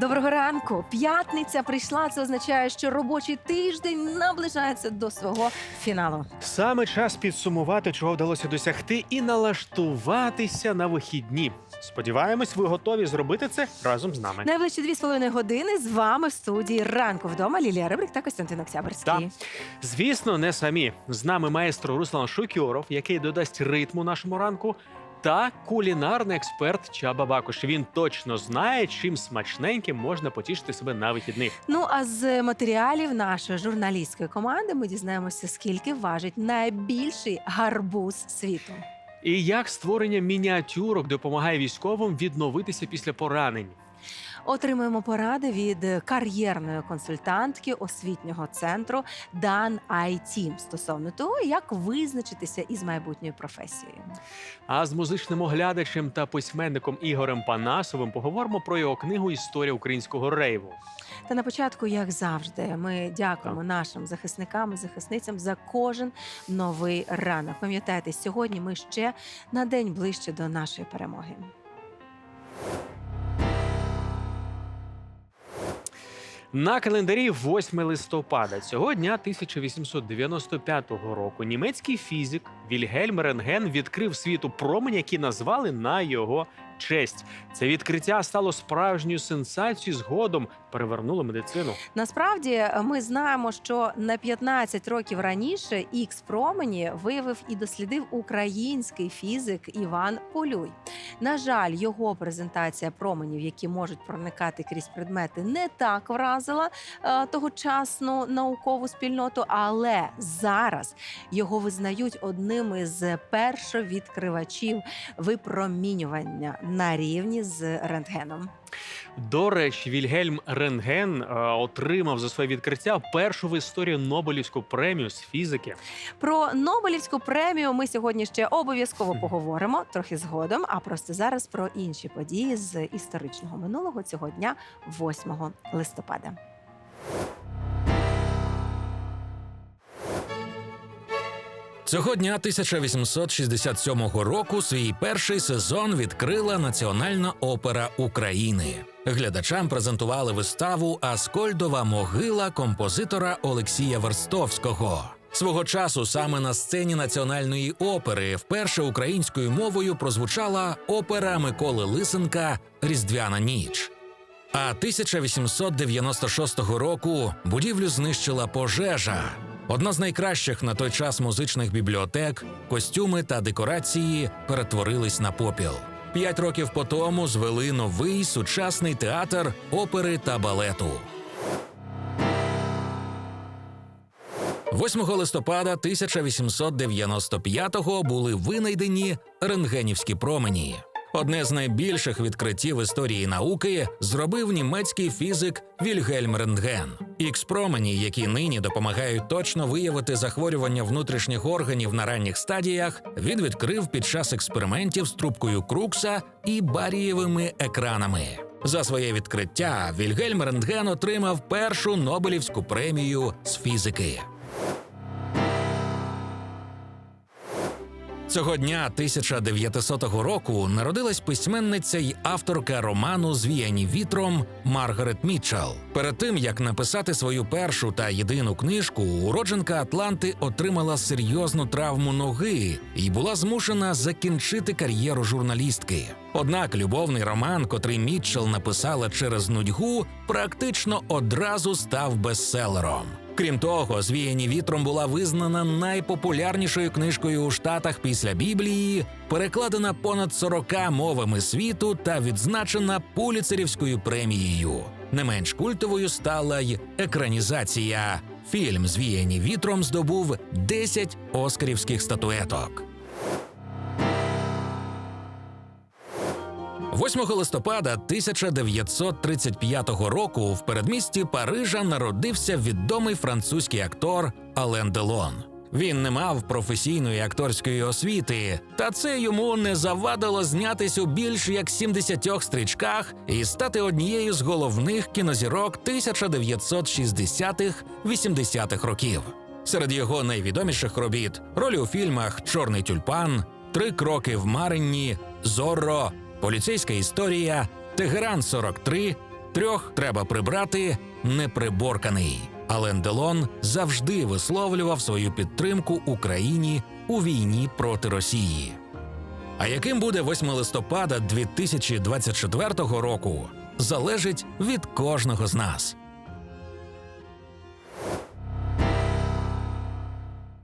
Доброго ранку. П'ятниця прийшла. Це означає, що робочий тиждень наближається до свого фіналу. Саме час підсумувати, чого вдалося досягти, і налаштуватися на вихідні. Сподіваємось, ви готові зробити це разом з нами. Найближчі дві з половиною години з вами в студії ранку вдома Лілія Рибрик та Костянтин Октябрьський. Так. Звісно, не самі. З нами маестро Руслан Шукьоров, який додасть ритму нашому ранку, та кулінарний експерт Чаба Бакуш. Він точно знає, чим смачненьким можна потішити себе на вихідних. Ну а з матеріалів нашої журналістської команди ми дізнаємося, скільки важить найбільший гарбуз світу. І як створення мініатюрок допомагає військовим відновитися після поранень. Отримуємо поради від кар'єрної консультантки освітнього центру Дан IT стосовно того, як визначитися із майбутньою професією. А з музичним оглядачем та письменником Ігорем Панасовим поговоримо про його книгу Історія українського рейву. Та на початку, як завжди, ми дякуємо Так. нашим захисникам і захисницям за кожен новий ранок. Пам'ятайте, сьогодні ми ще на день ближче до нашої перемоги. На календарі 8 листопада. Цього дня 1895 року німецький фізик Вільгельм Рентген відкрив світу промені, які назвали на його честь. Це відкриття стало справжньою сенсацією. Згодом перевернуло медицину. Насправді ми знаємо, що на 15 років раніше ікс промені виявив і дослідив український фізик Іван Полюй. На жаль, його презентація променів, які можуть проникати крізь предмети, не так вразила е, тогочасну наукову спільноту, але зараз його визнають одним із першовідкривачів випромінювання на рівні з рентгеном. До речі, Вільгельм Рентген е, отримав за своє відкриття першу в історії Нобелівську премію з фізики. Про Нобелівську премію ми сьогодні ще обов'язково поговоримо трохи згодом. А просто зараз про інші події з історичного минулого цього дня, 8 листопада. Цього дня 1867 року свій перший сезон відкрила Національна опера України. Глядачам презентували виставу Аскольдова могила композитора Олексія Верстовського. Свого часу саме на сцені національної опери вперше українською мовою прозвучала опера Миколи Лисенка Різдвяна ніч. А 1896 року будівлю знищила пожежа. Одна з найкращих на той час музичних бібліотек, костюми та декорації перетворились на попіл. П'ять років по тому звели новий сучасний театр опери та балету. 8 листопада 1895-го були винайдені рентгенівські промені. Одне з найбільших відкриттів історії науки зробив німецький фізик Вільгельм Рентген. Ікс-промені, які нині допомагають точно виявити захворювання внутрішніх органів на ранніх стадіях, він відкрив під час експериментів з трубкою Крукса і барієвими екранами. За своє відкриття Вільгельм Рентген отримав першу Нобелівську премію з фізики. Цього дня 1900 року народилась письменниця й авторка роману Звіяні вітром Маргарет Мітчелл. Перед тим як написати свою першу та єдину книжку, уродженка Атланти отримала серйозну травму ноги і була змушена закінчити кар'єру журналістки. Однак любовний роман, котрий Мітчелл написала через нудьгу, практично одразу став бестселером. Крім того, звіяні вітром була визнана найпопулярнішою книжкою у Штатах після Біблії, перекладена понад 40 мовами світу та відзначена Пуліцерівською премією. Не менш культовою стала й екранізація. Фільм Звіяні вітром здобув 10 оскарівських статуеток. 8 листопада 1935 року в передмісті Парижа народився відомий французький актор Ален Делон. Він не мав професійної акторської освіти, та це йому не завадило знятись у більш як 70 стрічках і стати однією з головних кінозірок 1960-80-х років. Серед його найвідоміших робіт ролі у фільмах Чорний тюльпан, Три кроки в Маринні, Зорро, Поліцейська історія, Тегеран 43, Трьох треба прибрати неприборканий. Ален Делон завжди висловлював свою підтримку Україні у війні проти Росії. А яким буде 8 листопада 2024 року, залежить від кожного з нас.